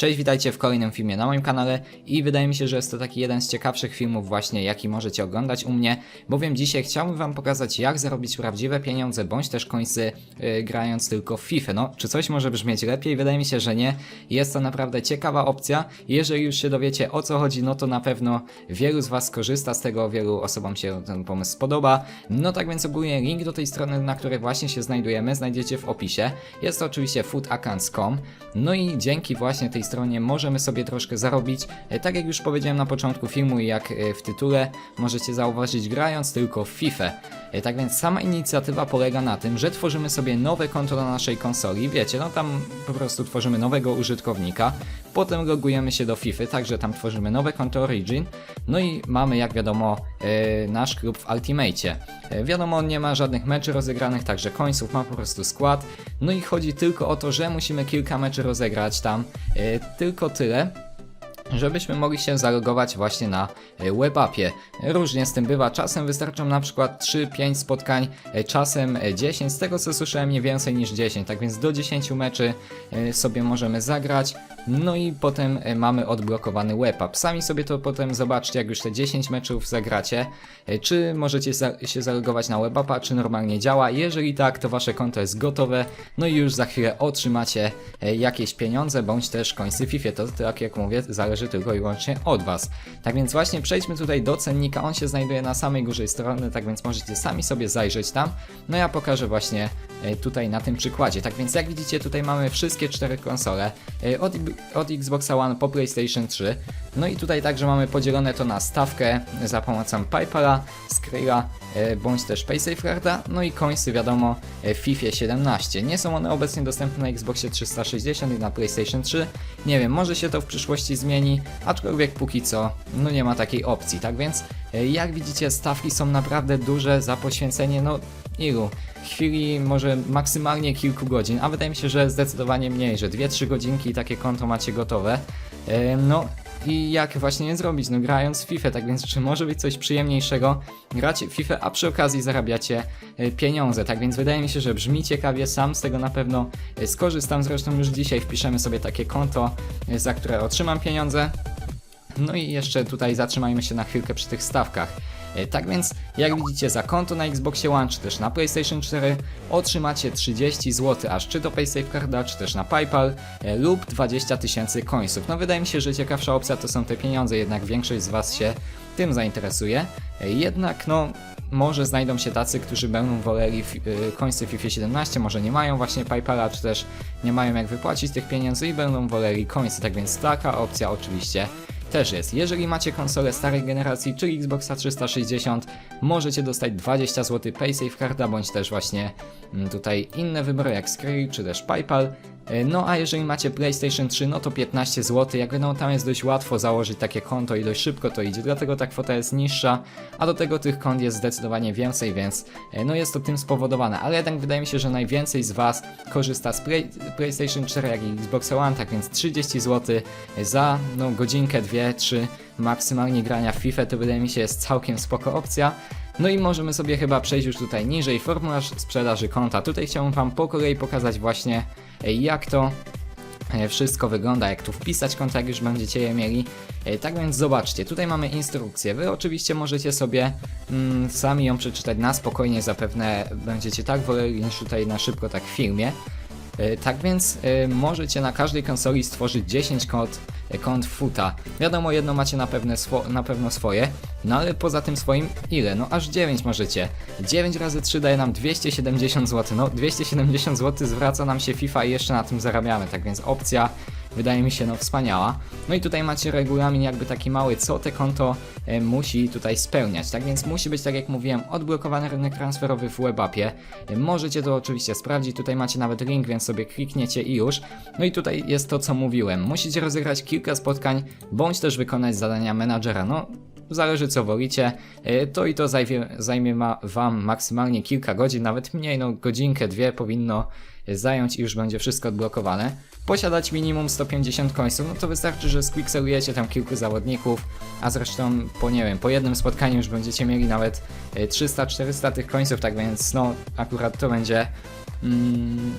Cześć, witajcie w kolejnym filmie na moim kanale i wydaje mi się, że jest to taki jeden z ciekawszych filmów właśnie, jaki możecie oglądać u mnie, bowiem dzisiaj chciałbym wam pokazać jak zarobić prawdziwe pieniądze, bądź też końcy yy, grając tylko w FIFA. No, czy coś może brzmieć lepiej? Wydaje mi się, że nie. Jest to naprawdę ciekawa opcja. Jeżeli już się dowiecie o co chodzi, no to na pewno wielu z was skorzysta z tego, wielu osobom się ten pomysł spodoba. No tak więc ogólnie link do tej strony, na której właśnie się znajdujemy, znajdziecie w opisie. Jest to oczywiście foodaccounts.com. No i dzięki właśnie tej stronie możemy sobie troszkę zarobić. E, Tak jak już powiedziałem na początku filmu i jak e, w tytule możecie zauważyć grając tylko w FIFA. E, Tak więc sama inicjatywa polega na tym, że tworzymy sobie nowe konto na naszej konsoli. Wiecie, no tam po prostu tworzymy nowego użytkownika. Potem logujemy się do FIFA, także tam tworzymy nowe konto Origin. No i mamy jak wiadomo e, nasz klub w Ultimate. E, Wiadomo, on nie ma żadnych meczy rozegranych, także końców ma po prostu skład. No i chodzi tylko o to, że musimy kilka meczy rozegrać tam. Tylko tyle żebyśmy mogli się zalogować właśnie na e, webapie. Różnie z tym bywa, czasem wystarczą na przykład 3-5 spotkań, e, czasem e, 10, z tego co słyszałem nie więcej niż 10, tak więc do 10 meczy e, sobie możemy zagrać, no i potem e, mamy odblokowany webap. Sami sobie to potem zobaczcie, jak już te 10 meczów zagracie, e, czy możecie się zalogować na webapa, czy normalnie działa. Jeżeli tak, to wasze konto jest gotowe, no i już za chwilę otrzymacie e, jakieś pieniądze, bądź też końcy FIFA. To tak jak mówię, zależy tylko i wyłącznie od was. Tak więc właśnie przejdźmy tutaj do cennika, on się znajduje na samej górze strony, tak więc możecie sami sobie zajrzeć tam. No ja pokażę właśnie e, tutaj na tym przykładzie. Tak więc jak widzicie tutaj mamy wszystkie cztery konsole, e, od, od Xboxa One po PlayStation 3. No i tutaj także mamy podzielone to na stawkę za pomocą PayPala, Skrilla, e, bądź też PaySafeCarda, no i końcy wiadomo FIFA 17. Nie są one obecnie dostępne na Xboxie 360 i na PlayStation 3. Nie wiem, może się to w przyszłości zmieni, aczkolwiek póki co no nie ma takiej opcji. Tak więc e, jak widzicie stawki są naprawdę duże za poświęcenie no ilu? Chwili może maksymalnie kilku godzin, a wydaje mi się, że zdecydowanie mniej, że 2-3 godzinki i takie konto macie gotowe. E, No i jak właśnie je zrobić? No grając w FIFA, tak więc czy może być coś przyjemniejszego? Gracie w FIFA, a przy okazji zarabiacie e, pieniądze, tak więc wydaje mi się, że brzmi ciekawie, sam z tego na pewno e, skorzystam, zresztą już dzisiaj wpiszemy sobie takie konto, e, za które otrzymam pieniądze. No i jeszcze tutaj zatrzymajmy się na chwilkę przy tych stawkach. E, Tak więc, jak widzicie, za konto na Xboxie One czy też na PlayStation 4 otrzymacie 30 zł, aż czy to PaySafeCarda, czy też na PayPal e, lub 20 tysięcy końców. No wydaje mi się, że ciekawsza opcja to są te pieniądze, jednak większość z Was się tym zainteresuje. E, Jednak, no, może znajdą się tacy, którzy będą woleli końce FIFA 17, może nie mają właśnie PayPala, czy też nie mają jak wypłacić tych pieniędzy i będą woleli końce, tak więc taka opcja oczywiście też jest. Jeżeli macie konsolę starej generacji, czyli Xboxa 360, możecie dostać 20 zł PaySafeCarda, bądź też właśnie mm, tutaj inne wybory jak Skrill, czy też PayPal. E, No a jeżeli macie PlayStation 3, no to 15 zł. Jak wiadomo, tam jest dość łatwo założyć takie konto i dość szybko to idzie, dlatego ta kwota jest niższa, a do tego tych kont jest zdecydowanie więcej, więc e, no jest to tym spowodowane. Ale jednak wydaje mi się, że najwięcej z Was korzysta z Play, PlayStation 4, jak i Xbox One, tak więc 30 zł za no, godzinkę, dwie, trzy maksymalnie grania w FIFA, to wydaje mi się jest całkiem spoko opcja. No i możemy sobie chyba przejść już tutaj niżej, formularz sprzedaży konta. Tutaj chciałbym Wam po kolei pokazać właśnie jak to e, wszystko wygląda, jak tu wpisać konta, jak już będziecie je mieli. E, Tak więc zobaczcie, tutaj mamy instrukcję. Wy oczywiście możecie sobie mm, sami ją przeczytać na spokojnie, zapewne będziecie tak woleli niż tutaj na szybko, tak w filmie. E, Tak więc możecie na każdej konsoli stworzyć 10 kont, kont futa. Wiadomo, jedno macie na, pewne na pewno swoje, no ale poza tym swoim ile? No aż 9 możecie. 9 razy 3 daje nam 270 zł. No 270 zł zwraca nam się FIFA i jeszcze na tym zarabiamy, tak więc opcja wydaje mi się no wspaniała. No i tutaj macie regulamin jakby taki mały, co te konto e, musi tutaj spełniać. Tak więc musi być, tak jak mówiłem, odblokowany rynek transferowy w webapie. E, możecie to oczywiście sprawdzić, tutaj macie nawet link, więc sobie klikniecie i już. No i tutaj jest to, co mówiłem. Musicie rozegrać kilka spotkań, bądź też wykonać zadania menadżera. No, zależy co wolicie. E, To i to zajmie, zajmie ma wam maksymalnie kilka godzin, nawet mniej, no godzinkę, dwie powinno zająć i już będzie wszystko odblokowane. Posiadać minimum 150 końców, no to wystarczy, że squixelujecie tam kilku zawodników, a zresztą po nie wiem, po jednym spotkaniu już będziecie mieli nawet e, 300-400 tych końców, tak więc no akurat to będzie mm,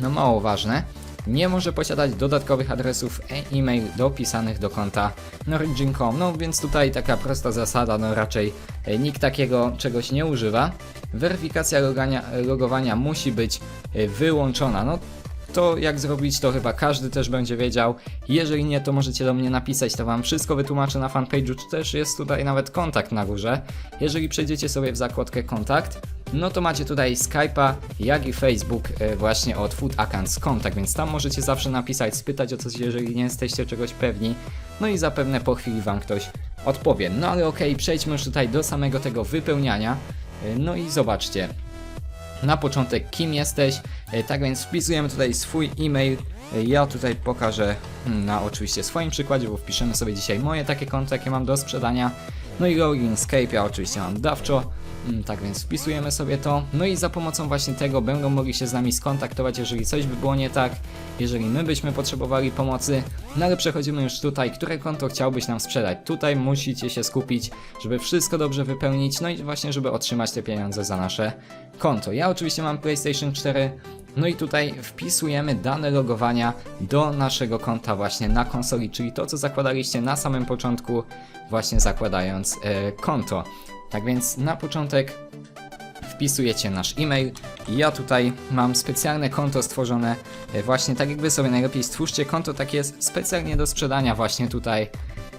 no mało ważne. Nie może posiadać dodatkowych adresów e-mail dopisanych do konta Norwegian.com. No więc tutaj taka prosta zasada, no raczej e, nikt takiego czegoś nie używa. Weryfikacja logania, logowania musi być e, wyłączona. No to jak zrobić, to chyba każdy też będzie wiedział. Jeżeli nie, to możecie do mnie napisać, to wam wszystko wytłumaczę na fanpage'u, czy też jest tutaj nawet kontakt na górze. Jeżeli przejdziecie sobie w zakładkę kontakt, no to macie tutaj Skype'a, jak i Facebook e, właśnie od Food Accounts.com, tak więc tam możecie zawsze napisać, spytać o coś, jeżeli nie jesteście czegoś pewni. No i zapewne po chwili wam ktoś odpowie. No ale okej, przejdźmy już tutaj do samego tego wypełniania. E, No i zobaczcie, na początek kim jesteś. E, Tak więc wpisujemy tutaj swój e-mail. Ja tutaj pokażę mm, na oczywiście swoim przykładzie, bo wpiszemy sobie dzisiaj moje takie konto, jakie mam do sprzedania. No i login Skype, ja oczywiście mam dawczo. Mm, Tak więc wpisujemy sobie to. No i za pomocą właśnie tego będą mogli się z nami skontaktować, jeżeli coś by było nie tak, jeżeli my byśmy potrzebowali pomocy. No ale przechodzimy już tutaj, które konto chciałbyś nam sprzedać. Tutaj musicie się skupić, żeby wszystko dobrze wypełnić, no i właśnie, żeby otrzymać te pieniądze za nasze konto. Ja oczywiście mam PlayStation 4, no i tutaj wpisujemy dane logowania do naszego konta właśnie na konsoli, czyli to, co zakładaliście na samym początku, właśnie zakładając e, konto. Tak więc na początek wpisujecie nasz e-mail. Ja tutaj mam specjalne konto stworzone, e, właśnie tak jak wy sobie najlepiej stwórzcie konto takie specjalnie do sprzedania właśnie tutaj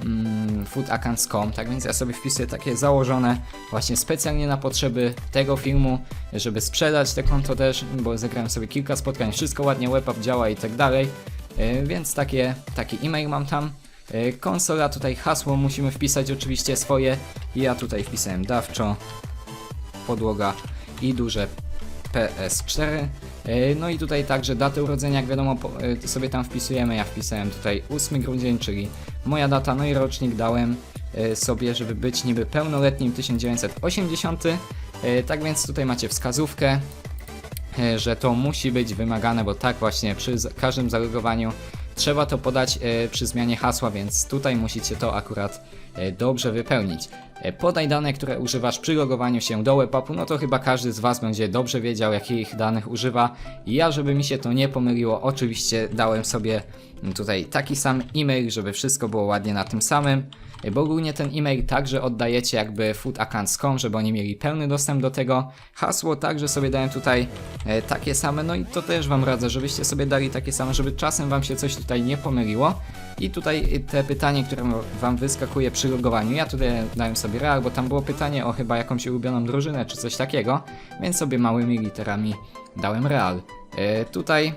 mm, foodaccounts.com, tak więc ja sobie wpisuję takie założone właśnie specjalnie na potrzeby tego filmu, żeby sprzedać te konto też, bo zagrałem sobie kilka spotkań, wszystko ładnie web działa i tak dalej, E, więc takie, taki e-mail mam tam. E, Konsola, tutaj hasło musimy wpisać oczywiście swoje. Ja tutaj wpisałem dawczo, podłoga i duże PS4. E, No i tutaj także datę urodzenia, jak wiadomo, e, sobie tam wpisujemy. Ja wpisałem tutaj 8 grudzień, czyli moja data, no i rocznik dałem e, sobie, żeby być niby pełnoletnim 1980. E, Tak więc tutaj macie wskazówkę, że to musi być wymagane, bo tak właśnie przy każdym zalogowaniu trzeba to podać przy zmianie hasła, więc tutaj musicie to akurat dobrze wypełnić. E, Podaj dane, które używasz przy logowaniu się do WebAppu, no to chyba każdy z Was będzie dobrze wiedział, jakich danych używa. Ja, żeby mi się to nie pomyliło, oczywiście dałem sobie mm, tutaj taki sam e-mail, żeby wszystko było ładnie na tym samym. E, Bo ogólnie ten e-mail także oddajecie jakby foodaccounts.com, żeby oni mieli pełny dostęp do tego. Hasło także sobie dałem tutaj e, takie same, no i to też Wam radzę, żebyście sobie dali takie same, żeby czasem Wam się coś tutaj nie pomyliło. I tutaj te pytanie, które Wam wyskakuje przy logowaniu, ja tutaj dałem sobie real, bo tam było pytanie o chyba jakąś ulubioną drużynę czy coś takiego, więc sobie małymi literami dałem real. E, tutaj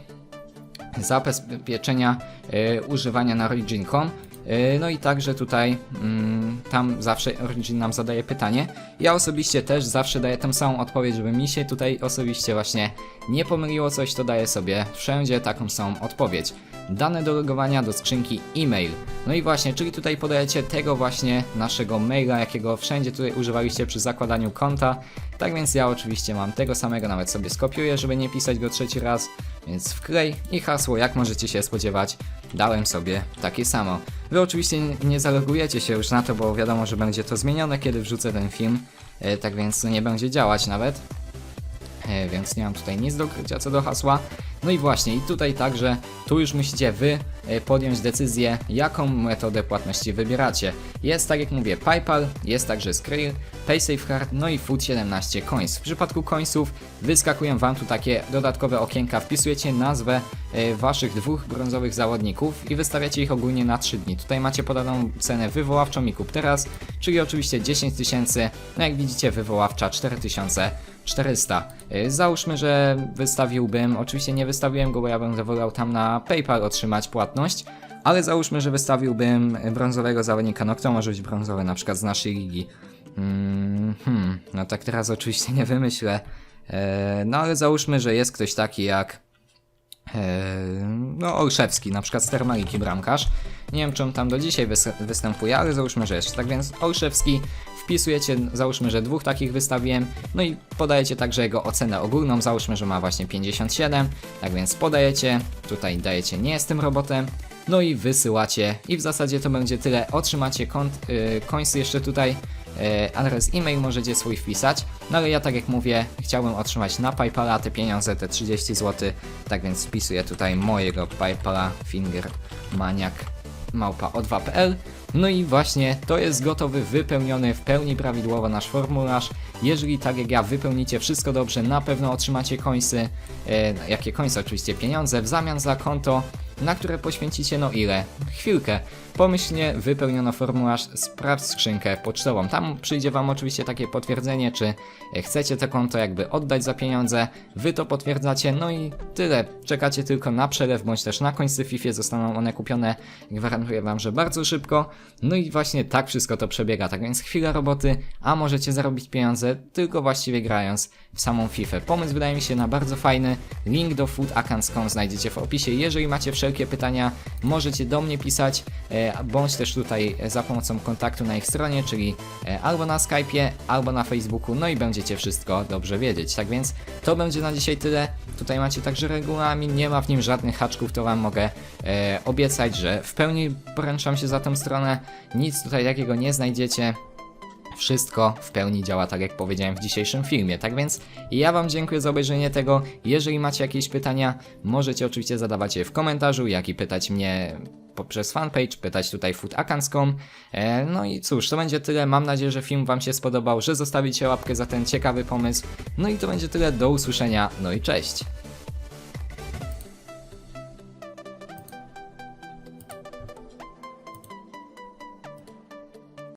zabezpieczenia e, używania na Origin.com. E, No i także tutaj mm, tam zawsze Origin nam zadaje pytanie. Ja osobiście też zawsze daję tę samą odpowiedź, żeby mi się tutaj osobiście właśnie nie pomyliło coś, to daję sobie wszędzie taką samą odpowiedź. Dane do logowania do skrzynki e-mail. No i właśnie, czyli tutaj podajecie tego właśnie naszego maila, jakiego wszędzie tutaj używaliście przy zakładaniu konta. Tak więc ja oczywiście mam tego samego, nawet sobie skopiuję, żeby nie pisać go trzeci raz. Więc wklej i hasło, jak możecie się spodziewać, dałem sobie takie samo. Wy oczywiście nie- zalogujecie się już na to, bo wiadomo, że będzie to zmienione, kiedy wrzucę ten film. E, tak więc nie będzie działać nawet. E, więc nie mam tutaj nic do ukrycia co do hasła. No i właśnie, i tutaj także, tu już musicie wy e, podjąć decyzję, jaką metodę płatności wybieracie. Jest tak jak mówię PayPal, jest także Skrill, PaySafeCard, no i Food17 Coins. W przypadku coinsów wyskakują wam tu takie dodatkowe okienka, wpisujecie nazwę e, waszych dwóch brązowych zawodników i wystawiacie ich ogólnie na 3 dni. Tutaj macie podaną cenę wywoławczą i kup teraz, czyli oczywiście 10 tysięcy, no jak widzicie wywoławcza 4000 400. Y, Załóżmy, że wystawiłbym, oczywiście nie wystawiłem go, bo ja bym wolał tam na PayPal otrzymać płatność, ale załóżmy, że wystawiłbym brązowego zawodnika, no kto może być brązowy, na przykład z naszej ligi. Mm, hmm, no tak teraz oczywiście nie wymyślę. E, no ale załóżmy, że jest ktoś taki jak e, no Olszewski, na przykład z Termaliki bramkarz. Nie wiem, czy on tam do dzisiaj wys- występuje, ale załóżmy, że jest. Tak więc Olszewski wpisujecie, załóżmy, że dwóch takich wystawiłem, no i podajecie także jego ocenę ogólną, załóżmy, że ma właśnie 57, tak więc podajecie, tutaj dajecie nie jestem robotem, no i wysyłacie. I w zasadzie to będzie tyle, otrzymacie kont, y, końcy jeszcze tutaj e, adres e-mail możecie swój wpisać. No ale ja tak jak mówię, chciałbym otrzymać na PayPala te pieniądze, te 30 zł, tak więc wpisuję tutaj mojego PayPala fingermaniak małpa o2.pl no i właśnie to jest gotowy, wypełniony w pełni prawidłowo nasz formularz. Jeżeli tak jak ja wypełnicie wszystko dobrze, na pewno otrzymacie końsy, e, jakie końce oczywiście pieniądze w zamian za konto, na które poświęcicie no ile? Chwilkę. Pomyślnie wypełniono formularz, sprawdź skrzynkę pocztową. Tam przyjdzie Wam oczywiście takie potwierdzenie, czy chcecie to konto jakby oddać za pieniądze. Wy to potwierdzacie, no i tyle. Czekacie tylko na przelew, bądź też na końce w FIFA. Zostaną one kupione, gwarantuję Wam, że bardzo szybko. No i właśnie tak wszystko to przebiega. Tak więc chwila roboty, a możecie zarobić pieniądze tylko właściwie grając w samą FIFA. Pomysł wydaje mi się na bardzo fajny. Link do foodaccounts.com znajdziecie w opisie. Jeżeli macie wszelkie pytania, możecie do mnie pisać, e, bądź też tutaj e, za pomocą kontaktu na ich stronie, czyli e, albo na Skype'ie, albo na Facebooku, no i będziecie wszystko dobrze wiedzieć. Tak więc to będzie na dzisiaj tyle. Tutaj macie także regulamin, nie ma w nim żadnych haczków, to Wam mogę e, obiecać, że w pełni poręczam się za tą stronę. Nic tutaj takiego nie znajdziecie. Wszystko w pełni działa tak jak powiedziałem w dzisiejszym filmie. Tak więc ja Wam dziękuję za obejrzenie tego. Jeżeli macie jakieś pytania, możecie oczywiście zadawać je w komentarzu, jak i pytać mnie poprzez fanpage, pytać tutaj foodaccounts.com. E, no i cóż, to będzie tyle. Mam nadzieję, że film Wam się spodobał, że zostawicie łapkę za ten ciekawy pomysł. No i to będzie tyle. Do usłyszenia. No i cześć.